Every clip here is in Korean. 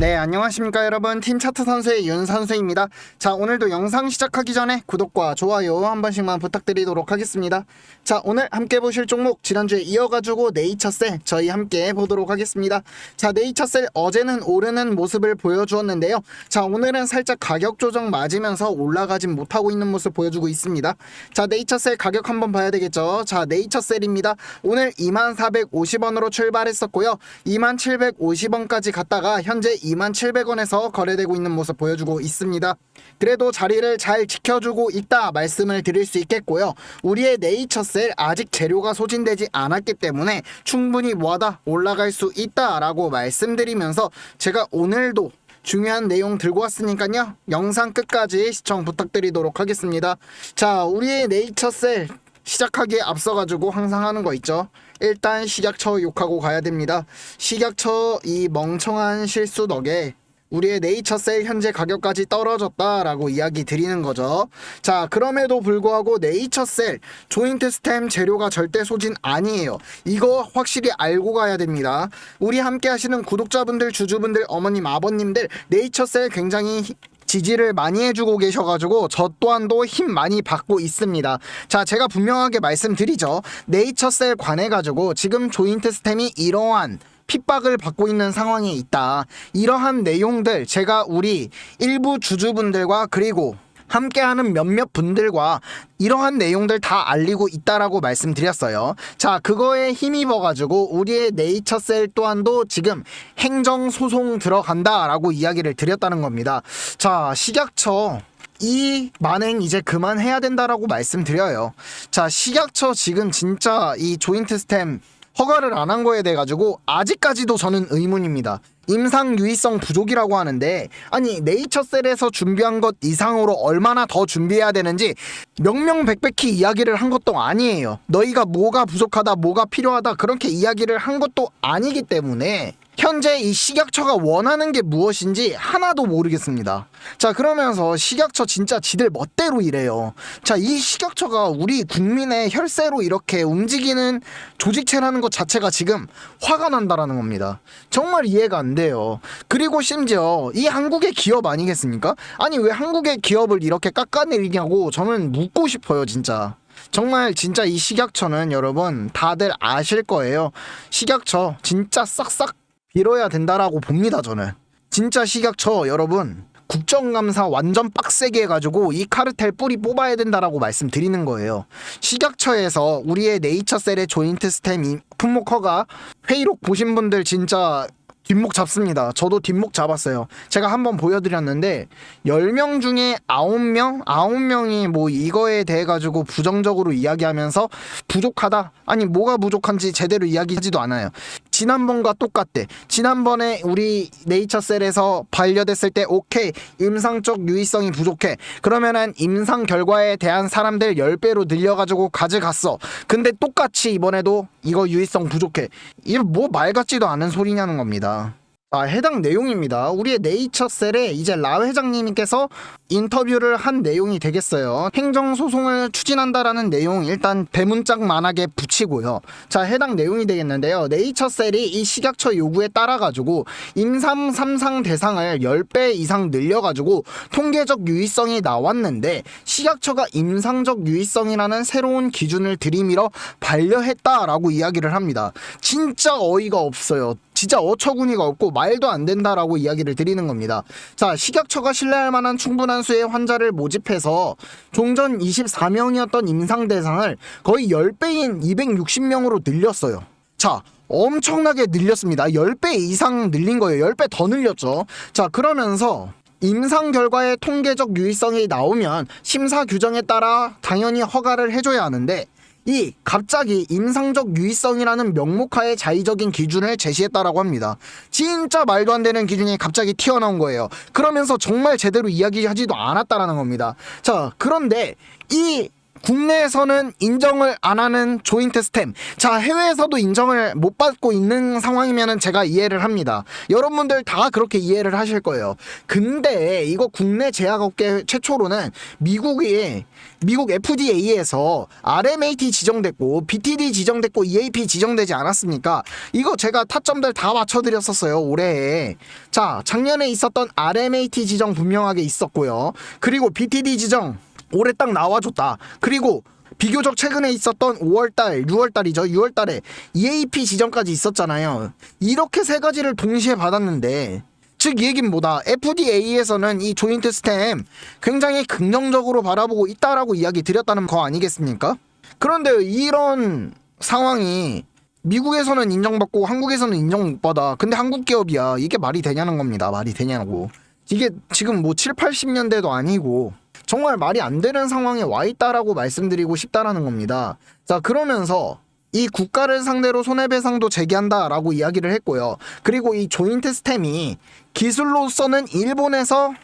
네, 안녕하십니까 여러분. 팀 차트 선수의 윤 선수입니다. 자, 오늘도 영상 시작하기 전에 구독과 좋아요 한 번씩만 부탁드리도록 하겠습니다. 자, 오늘 함께 보실 종목 지난주에 이어가지고 네이처셀 저희 함께 보도록 하겠습니다. 자, 네이처셀 어제는 오르는 모습을 보여주었는데요. 자, 오늘은 살짝 가격 조정 맞으면서 올라가진 못하고 있는 모습 보여주고 있습니다. 자, 네이처셀 가격 한번 봐야 되겠죠. 자, 네이처셀입니다. 오늘 2450원으로 출발했었고요. 2750원까지 갔다가 현재 2700원에서 거래되고 있는 모습 보여주고 있습니다. 그래도 자리를 잘 지켜주고 있다 말씀을 드릴 수 있겠고요. 우리의 네이처셀 아직 재료가 소진되지 않았기 때문에 충분히 모아다 올라갈 수 있다라고 말씀드리면서 제가 오늘도 중요한 내용 들고 왔으니까요. 영상 끝까지 시청 부탁드리도록 하겠습니다. 자, 우리의 네이처셀 시작하기에 앞서가지고 항상 하는 거 있죠. 일단 식약처 욕하고 가야 됩니다. 식약처 이 멍청한 실수 덕에 우리의 네이처셀 현재 가격까지 떨어졌다라고 이야기 드리는 거죠. 자, 그럼에도 불구하고 네이처셀 조인트 스템 재료가 절대 소진 아니에요. 이거 확실히 알고 가야 됩니다. 우리 함께 하시는 구독자분들, 주주분들, 어머님, 아버님들 네이처셀 굉장히 지지를 많이 해주고 계셔가지고 저 또한도 힘 많이 받고 있습니다. 자, 제가 분명하게 말씀드리죠. 네이처셀 관해가지고 지금 조인트 스템이 이러한 핍박을 받고 있는 상황에 있다. 이러한 내용들 제가 우리 일부 주주분들과 그리고 함께하는 몇몇 분들과 이러한 내용들 다 알리고 있다라고 말씀드렸어요. 자, 그거에 힘입어 가지고 우리의 네이처셀 또한도 지금 행정 소송 들어간다라고 이야기를 드렸다는 겁니다. 자, 식약처 이 만행 이제 그만해야 된다라고 말씀드려요. 자, 식약처 지금 진짜 이 조인트 스템 허가를 안 한 거에 대해 가지고 아직까지도 저는 의문입니다. 임상 유의성 부족이라고 하는데 아니 네이처셀에서 준비한 것 이상으로 얼마나 더 준비해야 되는지 명명백백히 이야기를 한 것도 아니에요. 너희가 뭐가 부족하다, 뭐가 필요하다 그렇게 이야기를 한 것도 아니기 때문에 현재 이 식약처가 원하는 게 무엇인지 하나도 모르겠습니다. 자, 그러면서 식약처 진짜 지들 멋대로 이래요. 자, 이 식약처가 우리 국민의 혈세로 이렇게 움직이는 조직체라는 것 자체가 지금 화가 난다라는 겁니다. 정말 이해가 안 돼요. 그리고 심지어 이 한국의 기업 아니겠습니까? 아니, 왜 한국의 기업을 이렇게 깎아내리냐고 저는 묻고 싶어요, 진짜. 정말 진짜 이 식약처는 여러분 다들 아실 거예요. 식약처 진짜 싹싹 빌어야 된다라고 봅니다 저는 진짜 식약처 여러분 국정감사 완전 빡세게 해가지고 이 카르텔 뿌리 뽑아야 된다라고 말씀드리는 거예요 식약처에서 우리의 네이처셀의 조인트 스템 품목허가 회의록 보신 분들 진짜 뒷목 잡습니다. 저도 뒷목 잡았어요. 제가 한번 보여드렸는데 10명 중에 9명? 9명이 뭐 이거에 대해 가지고 부정적으로 이야기하면서 부족하다. 아니 뭐가 부족한지 제대로 이야기하지도 않아요. 지난번과 똑같대. 지난번에 우리 네이처셀에서 반려됐을 때 오케이 임상적 유의성이 부족해. 그러면은 임상 결과에 대한 사람들 10배로 늘려가지고 가져갔어. 근데 똑같이 이번에도 이거 유의성 부족해. 이게 뭐 말 같지도 않은 소리냐는 겁니다. 아, 해당 내용입니다. 우리의 네이처셀에 이제 라 회장님께서 인터뷰를 한 내용이 되겠어요. 행정소송을 추진한다라는 내용 일단 대문짝만하게 붙이고요. 자, 해당 내용이 되겠는데요. 네이처셀이 이 식약처 요구에 따라가지고 임상 3상 대상을 10배 이상 늘려가지고 통계적 유의성이 나왔는데 식약처가 임상적 유의성이라는 새로운 기준을 들이밀어 반려했다라고 이야기를 합니다. 진짜 어이가 없어요. 진짜 어처구니가 없고 말도 안 된다라고 이야기를 드리는 겁니다. 자, 식약처가 신뢰할 만한 충분한 수의 환자를 모집해서 종전 24명이었던 임상 대상을 거의 10배인 260명으로 늘렸어요. 자, 엄청나게 늘렸습니다. 10배 이상 늘린 거예요. 10배 더 늘렸죠. 자, 그러면서 임상 결과의 통계적 유의성이 나오면 심사 규정에 따라 당연히 허가를 해줘야 하는데 이 갑자기 임상적 유의성이라는 명목하에 자의적인 기준을 제시했다라고 합니다. 진짜 말도 안 되는 기준이 갑자기 튀어나온 거예요. 그러면서 정말 제대로 이야기하지도 않았다라는 겁니다. 자, 그런데 이 국내에서는 인정을 안 하는 조인트 스템. 자, 해외에서도 인정을 못 받고 있는 상황이면은 제가 이해를 합니다. 여러분들 다 그렇게 이해를 하실 거예요. 근데 이거 국내 제약업계 최초로는 미국이 미국 FDA에서 RMAT 지정됐고 BTD 지정됐고 EAP 지정되지 않았습니까? 이거 제가 타점들 다 맞춰 드렸었어요 올해에. 자, 작년에 있었던 RMAT 지정 분명하게 있었고요. 그리고 BTD 지정 올해 딱 나와줬다. 그리고 비교적 최근에 있었던 5월달, 6월달이죠. 6월달에 EAP 지정까지 있었잖아요. 이렇게 세 가지를 동시에 받았는데 즉 이 얘기는 뭐다? FDA에서는 이 조인트 스템 굉장히 긍정적으로 바라보고 있다라고 이야기 드렸다는 거 아니겠습니까? 그런데 이런 상황이 미국에서는 인정받고 한국에서는 인정 못 받아. 근데 한국 기업이야. 이게 말이 되냐는 겁니다. 말이 되냐고. 이게 지금 뭐 7, 80년대도 아니고 정말 말이 안 되는 상황에 와 있다라고 말씀드리고 싶다라는 겁니다. 자, 그러면서 이 국가를 상대로 손해배상도 제기한다라고 이야기를 했고요. 그리고 이 조인트 스템이 기술로서는 일본에서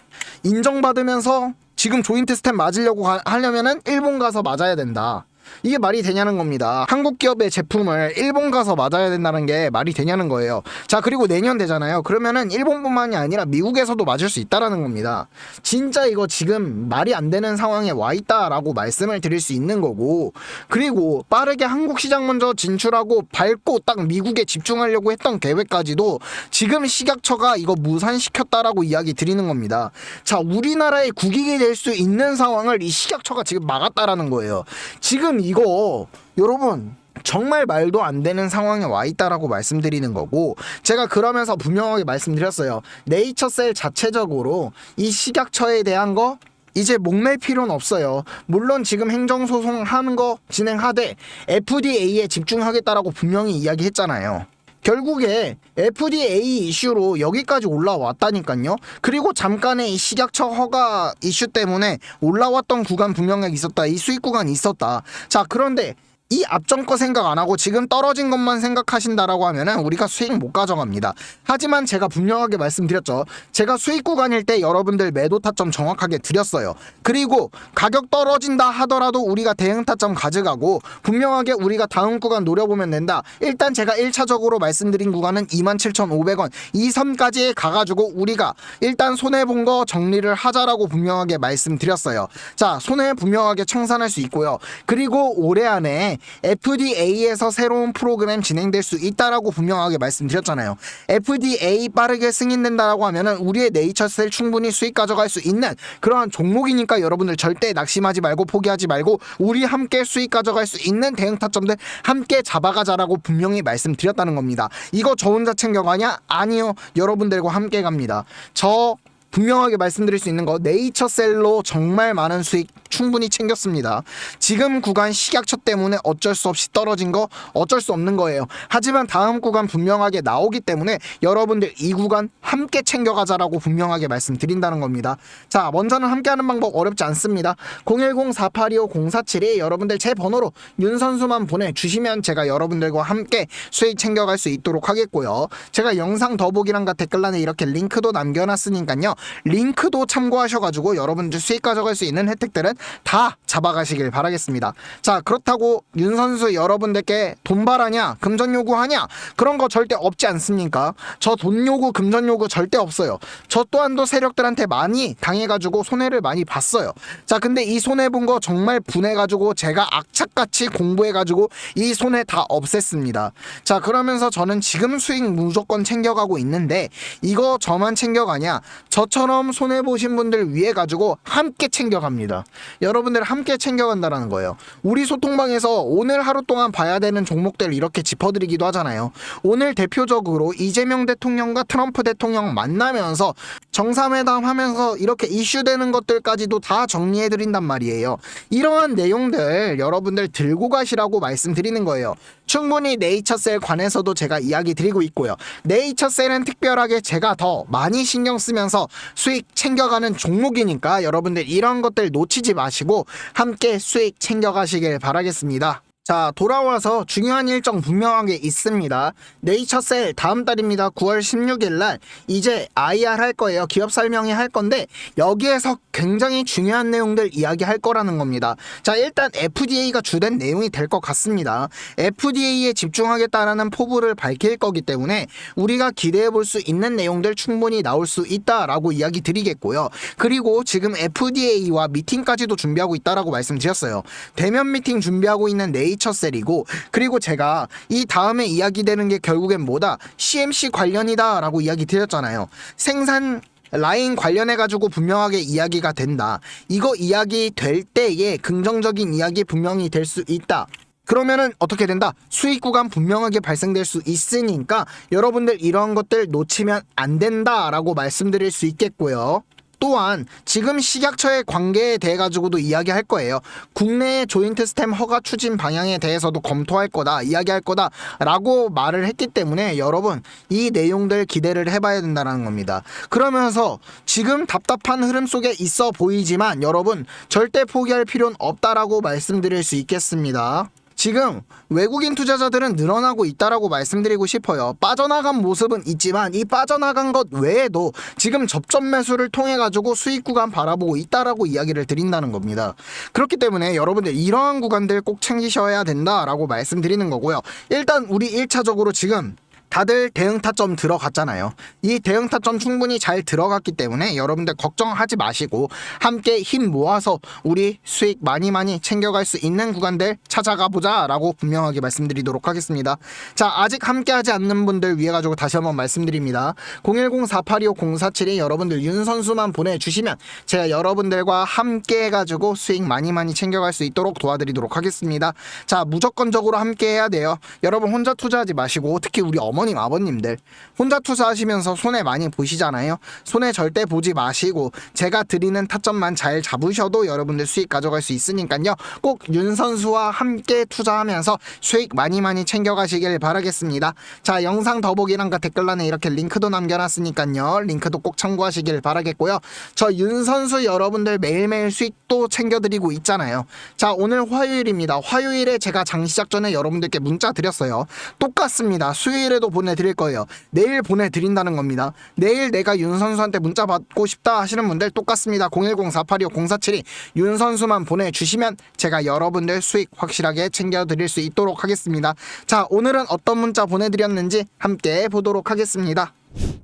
인정받으면서 지금 조인트 스템 맞으려고 가- 하려면은 일본 가서 맞아야 된다. 이게 말이 되냐는 겁니다. 한국 기업의 제품을 일본 가서 맞아야 된다는 게 말이 되냐는 거예요. 자, 그리고 내년 되잖아요. 그러면은 일본뿐만이 아니라 미국에서도 맞을 수 있다라는 겁니다. 진짜 이거 지금 말이 안 되는 상황에 와 있다라고 말씀을 드릴 수 있는 거고, 그리고 빠르게 한국 시장 먼저 진출하고 밟고 딱 미국에 집중하려고 했던 계획까지도 지금 식약처가 이거 무산시켰다라고 이야기 드리는 겁니다. 자, 우리나라의 국익이 될 수 있는 상황을 이 식약처가 지금 막았다라는 거예요. 지금 이거 여러분 정말 말도 안 되는 상황에 와 있다라고 말씀드리는 거고 제가 그러면서 분명하게 말씀드렸어요. 네이처셀 자체적으로 이 식약처에 대한 거 이제 목맬 필요는 없어요. 물론 지금 행정소송 하는 거 진행하되 FDA에 집중하겠다라고 분명히 이야기했잖아요. 결국에 FDA 이슈로 여기까지 올라왔다니까요. 그리고 잠깐의 이 식약처 허가 이슈 때문에 올라왔던 구간 분명히 있었다. 이 수익 구간이 있었다. 자, 그런데 이 앞전 거 생각 안 하고 지금 떨어진 것만 생각하신다라고 하면은 우리가 수익 못 가져갑니다. 하지만 제가 분명하게 말씀드렸죠. 제가 수익 구간일 때 여러분들 매도 타점 정확하게 드렸어요. 그리고 가격 떨어진다 하더라도 우리가 대응 타점 가져가고 분명하게 우리가 다음 구간 노려보면 된다. 일단 제가 1차적으로 말씀드린 구간은 27,500원 이 선까지 가가지고 우리가 일단 손해 본 거 정리를 하자라고 분명하게 말씀드렸어요. 자 손해 분명하게 청산할 수 있고요. 그리고 올해 안에 FDA에서 새로운 프로그램 진행될 수 있다라고 분명하게 말씀드렸잖아요. FDA 빠르게 승인된다라고 하면은 우리의 네이처셀 충분히 수익 가져갈 수 있는 그러한 종목이니까 여러분들 절대 낙심하지 말고 포기하지 말고 우리 함께 수익 가져갈 수 있는 대응 타점들 함께 잡아가자라고 분명히 말씀드렸다는 겁니다. 이거 저 혼자 챙겨가냐? 아니요. 여러분들과 함께 갑니다. 저 분명하게 말씀드릴 수 있는 거 네이처셀로 정말 많은 수익 충분히 챙겼습니다. 지금 구간 식약처 때문에 어쩔 수 없이 떨어진 거 어쩔 수 없는 거예요. 하지만 다음 구간 분명하게 나오기 때문에 여러분들 이 구간 함께 챙겨가자라고 분명하게 말씀드린다는 겁니다. 자, 먼저는 함께하는 방법 어렵지 않습니다. 010-4825-0472 여러분들 제 번호로 윤 선수만 보내주시면 제가 여러분들과 함께 수익 챙겨갈 수 있도록 하겠고요. 제가 영상 더보기란과 댓글란에 이렇게 링크도 남겨놨으니까요. 링크도 참고하셔가지고 여러분들 수익 가져갈 수 있는 혜택들은 다 잡아가시길 바라겠습니다. 자 그렇다고 윤 선수 여러분들께 돈 바라냐 금전 요구하냐 그런 거 절대 없지 않습니까? 저 돈 요구 금전 요구 절대 없어요. 저 또한도 세력들한테 많이 당해가지고 손해를 많이 봤어요. 자 근데 이 손해 본 거 정말 분해가지고 제가 악착같이 공부해가지고 이 손해 다 없앴습니다. 자 그러면서 저는 지금 수익 무조건 챙겨가고 있는데 이거 저만 챙겨가냐 저처럼 손해 보신 분들 위해 가지고 함께 챙겨갑니다. 여러분들 함께 챙겨간다라는 거예요. 우리 소통방에서 오늘 하루 동안 봐야 되는 종목들 이렇게 짚어드리기도 하잖아요. 오늘 대표적으로 이재명 대통령과 트럼프 대통령 만나면서 정상회담 하면서 이렇게 이슈되는 것들까지도 다 정리해드린단 말이에요. 이러한 내용들 여러분들 들고 가시라고 말씀드리는 거예요. 충분히 네이처셀 관해서도 제가 이야기 드리고 있고요. 네이처셀은 특별하게 제가 더 많이 신경 쓰면서 수익 챙겨가는 종목이니까 여러분들 이런 것들 놓치지 마시고 함께 수익 챙겨가시길 바라겠습니다. 자, 돌아와서 중요한 일정 분명하게 있습니다. 네이처셀 다음 달입니다. 9월 16일 날 이제 IR 할 거예요. 기업 설명회 할 건데 여기에서 굉장히 중요한 내용들 이야기할 거라는 겁니다. 자, 일단 FDA가 주된 내용이 될 것 같습니다. FDA에 집중하겠다라는 포부를 밝힐 거기 때문에 우리가 기대해 볼 수 있는 내용들 충분히 나올 수 있다라고 이야기 드리겠고요. 그리고 지금 FDA와 미팅까지도 준비하고 있다라고 말씀드렸어요. 대면 미팅 준비하고 있는 네이 처셀이고 그리고 제가 이 다음에 이야기되는 게 결국엔 뭐다? CMC 관련이다라고 이야기 드렸잖아요. 생산 라인 관련해 가지고 분명하게 이야기가 된다. 이거 이야기 될 때에 긍정적인 이야기 분명히 될 수 있다. 그러면은 어떻게 된다? 수익 구간 분명하게 발생될 수 있으니까 여러분들 이런 것들 놓치면 안 된다라고 말씀드릴 수 있겠고요. 또한 지금 식약처의 관계에 대해 가지고도 이야기할 거예요. 국내의 조인트 스템 허가 추진 방향에 대해서도 검토할 거다, 이야기할 거다라고 말을 했기 때문에 여러분 이 내용들 기대를 해봐야 된다는 겁니다. 그러면서 지금 답답한 흐름 속에 있어 보이지만 여러분 절대 포기할 필요는 없다라고 말씀드릴 수 있겠습니다. 지금 외국인 투자자들은 늘어나고 있다라고 말씀드리고 싶어요. 빠져나간 모습은 있지만 이 빠져나간 것 외에도 지금 접점 매수를 통해 가지고 수익 구간 바라보고 있다라고 이야기를 드린다는 겁니다. 그렇기 때문에 여러분들 이러한 구간들 꼭 챙기셔야 된다라고 말씀드리는 거고요. 일단 우리 1차적으로 지금 다들 대응 타점 들어갔잖아요. 이 대응 타점 충분히 잘 들어갔기 때문에 여러분들 걱정하지 마시고 함께 힘 모아서 우리 수익 많이 많이 챙겨갈 수 있는 구간들 찾아가 보자라고 분명하게 말씀드리도록 하겠습니다. 자, 아직 함께 하지 않는 분들 위해 가지고 다시 한번 말씀드립니다. 010-4825-047이 여러분들 윤 선수만 보내주시면 제가 여러분들과 함께 해가지고 수익 많이 많이 챙겨갈 수 있도록 도와드리도록 하겠습니다. 자, 무조건적으로 함께 해야 돼요. 여러분 혼자 투자하지 마시고 특히 우리 어머 님 아버님들 혼자 투자하시면서 손해 많이 보시잖아요. 손해 절대 보지 마시고 제가 드리는 타점만 잘 잡으셔도 여러분들 수익 가져갈 수 있으니까요. 꼭 윤 선수와 함께 투자하면서 수익 많이 많이 챙겨가시길 바라겠습니다. 자 영상 더보기란과 댓글란에 이렇게 링크도 남겨놨으니까요. 링크도 꼭 참고하시길 바라겠고요. 저 윤 선수 여러분들 매일매일 수익도 챙겨드리고 있잖아요. 자 오늘 화요일입니다. 화요일에 제가 장 시작 전에 여러분들께 문자 드렸어요. 똑같습니다. 수요일에도 보내드릴 거예요. 내일 보내드린다는 겁니다. 내일 내가 윤 선수한테 문자 받고 싶다 하시는 분들 똑같습니다. 010-4825-0472 윤 선수만 보내주시면 제가 여러분들 수익 확실하게 챙겨드릴 수 있도록 하겠습니다. 자 오늘은 어떤 문자 보내드렸는지 함께 보도록 하겠습니다.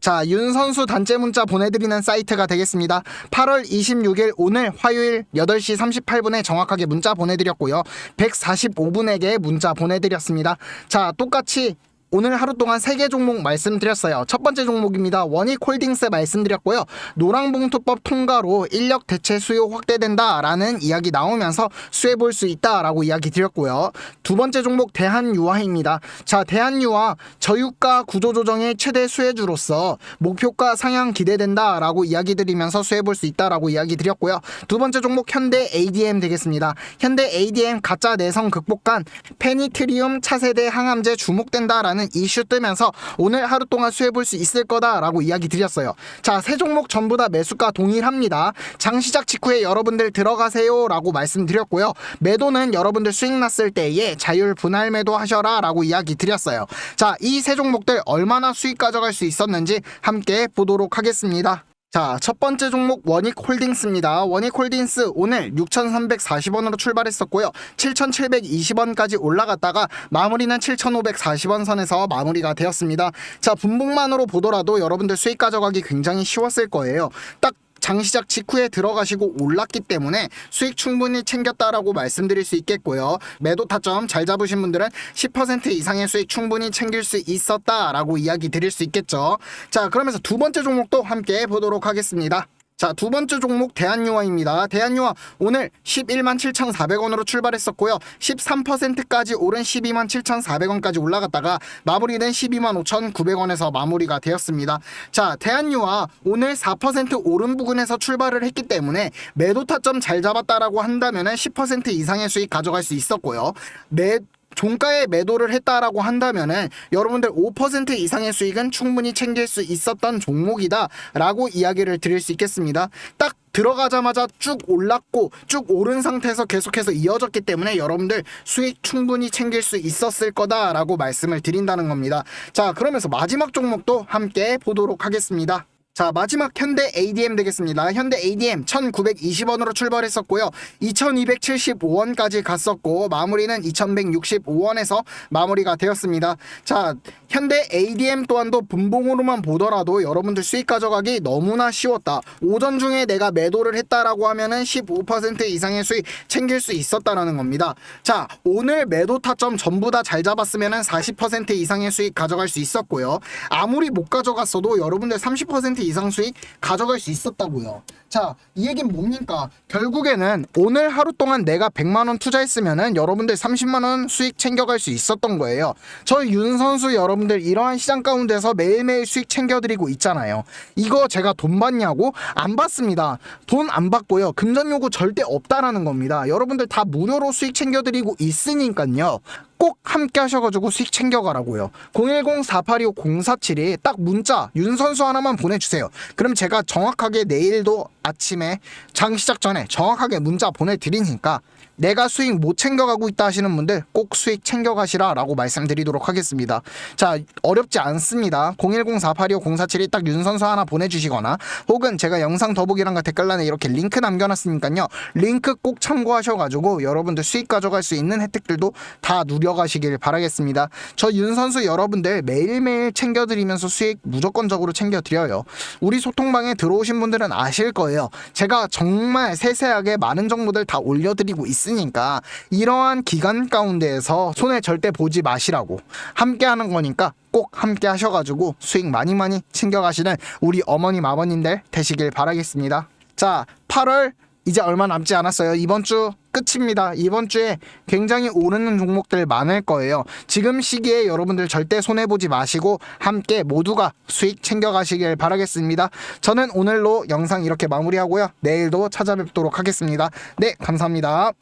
자, 윤 선수 단체 문자 보내드리는 사이트가 되겠습니다. 8월 26일 오늘 화요일 8시 38분에 정확하게 문자 보내드렸고요. 145분에게 문자 보내드렸습니다. 자, 똑같이 오늘 하루 동안 세개 종목 말씀드렸어요. 첫 번째 종목입니다. 원익 홀딩스 말씀드렸고요. 노랑봉투법 통과로 인력 대체 수요 확대된다라는 이야기 나오면서 수혜 볼 수 있다라고 이야기 드렸고요. 두 번째 종목 대한유화입니다. 자, 대한유화 저유가 구조조정의 최대 수혜주로서 목표가 상향 기대된다라고 이야기 드리면서 수혜 볼 수 있다라고 이야기 드렸고요. 두 번째 종목 현대 ADM 되겠습니다. 현대 ADM 가짜 내성 극복한 페니트리움 차세대 항암제 주목된다라는 이슈 뜨면서 오늘 하루 동안 수혜 볼수 있을 거다라고 이야기 드렸어요. 자, 세 종목 전부 다 매수가 동일합니다. 장 시작 직후에 여러분들 들어가세요라고 말씀드렸고요. 매도는 여러분들 수익 났을 때에 자율 분할 매도 하셔라라고 이야기 드렸어요. 자, 이 세 종목들 얼마나 수익 가져갈 수 있었는지 함께 보도록 하겠습니다. 자, 첫 번째 종목 원익 홀딩스입니다. 원익 홀딩스 오늘 6,340원으로 출발했었고요. 7,720원까지 올라갔다가 마무리는 7,540원 선에서 마무리가 되었습니다. 자, 분봉만으로 보더라도 여러분들 수익 가져가기 굉장히 쉬웠을 거예요. 딱 장시작 직후에 들어가시고 올랐기 때문에 수익 충분히 챙겼다라고 말씀드릴 수 있겠고요. 매도 타점 잘 잡으신 분들은 10% 이상의 수익 충분히 챙길 수 있었다라고 이야기 드릴 수 있겠죠. 자, 그러면서 두 번째 종목도 함께 보도록 하겠습니다. 자, 두 번째 종목 대한유화입니다. 대한유화 오늘 11만 7,400원으로 출발했었고요. 13%까지 오른 12만 7,400원까지 올라갔다가 마무리는 12만 5,900원에서 마무리가 되었습니다. 자, 대한유화 오늘 4% 오른 부근에서 출발을 했기 때문에 매도 타점 잘 잡았다라고 한다면은 10% 이상의 수익 가져갈 수 있었고요. 매 종가에 매도를 했다라고 한다면은 여러분들 5% 이상의 수익은 충분히 챙길 수 있었던 종목이다라고 이야기를 드릴 수 있겠습니다. 딱 들어가자마자 쭉 올랐고 쭉 오른 상태에서 계속해서 이어졌기 때문에 여러분들 수익 충분히 챙길 수 있었을 거다라고 말씀을 드린다는 겁니다. 자, 그러면서 마지막 종목도 함께 보도록 하겠습니다. 자 마지막 현대 ADM 되겠습니다. 현대 ADM 1920원으로 출발했었고요. 2275원까지 갔었고 마무리는 2165원에서 마무리가 되었습니다. 자 현대 ADM 또한도 분봉으로만 보더라도 여러분들 수익 가져가기 너무나 쉬웠다. 오전 중에 내가 매도를 했다라고 하면은 15% 이상의 수익 챙길 수 있었다라는 겁니다. 자 오늘 매도 타점 전부 다 잘 잡았으면은 40% 이상의 수익 가져갈 수 있었고요. 아무리 못 가져갔어도 여러분들 30% 이상 수익 가져갈 수 있었다고요. 자, 이 얘기는 뭡니까? 결국에는 오늘 하루 동안 내가 100만 원 투자했으면은 여러분들 30만 원 수익 챙겨갈 수 있었던 거예요. 저희 윤 선수 여러분들 이러한 시장 가운데서 매일매일 수익 챙겨드리고 있잖아요. 이거 제가 돈 받냐고? 안 받습니다. 돈 안 받고요. 금전 요구 절대 없다라는 겁니다. 여러분들 다 무료로 수익 챙겨드리고 있으니까요. 꼭 함께 하셔가지고 수익 챙겨가라고요. 010-4825-0472 딱 문자 윤선수 하나만 보내주세요. 그럼 제가 정확하게 내일도 아침에 장 시작 전에 정확하게 문자 보내드리니까 내가 수익 못 챙겨가고 있다 하시는 분들 꼭 수익 챙겨가시라 라고 말씀드리도록 하겠습니다. 자, 어렵지 않습니다. 010-4825-0472 딱 윤선수 하나 보내주시거나 혹은 제가 영상 더보기란과 댓글란에 이렇게 링크 남겨놨으니까요. 링크 꼭 참고하셔가지고 여러분들 수익 가져갈 수 있는 혜택들도 다 누려 가시길 바라겠습니다. 저 윤 선수 여러분들 매일매일 챙겨드리면서 수익 무조건적으로 챙겨드려요. 우리 소통방에 들어오신 분들은 아실 거예요. 제가 정말 세세하게 많은 정보들 다 올려드리고 있으니까 이러한 기간 가운데에서 손해 절대 보지 마시라고 함께 하는 거니까 꼭 함께 하셔가지고 수익 많이 많이 챙겨가시는 우리 어머님 아버님들 되시길 바라겠습니다. 자, 8월 이제 얼마 남지 않았어요. 이번 주 끝입니다. 이번 주에 굉장히 오르는 종목들 많을 거예요. 지금 시기에 여러분들 절대 손해보지 마시고 함께 모두가 수익 챙겨가시길 바라겠습니다. 저는 오늘로 영상 이렇게 마무리하고요. 내일도 찾아뵙도록 하겠습니다. 네, 감사합니다.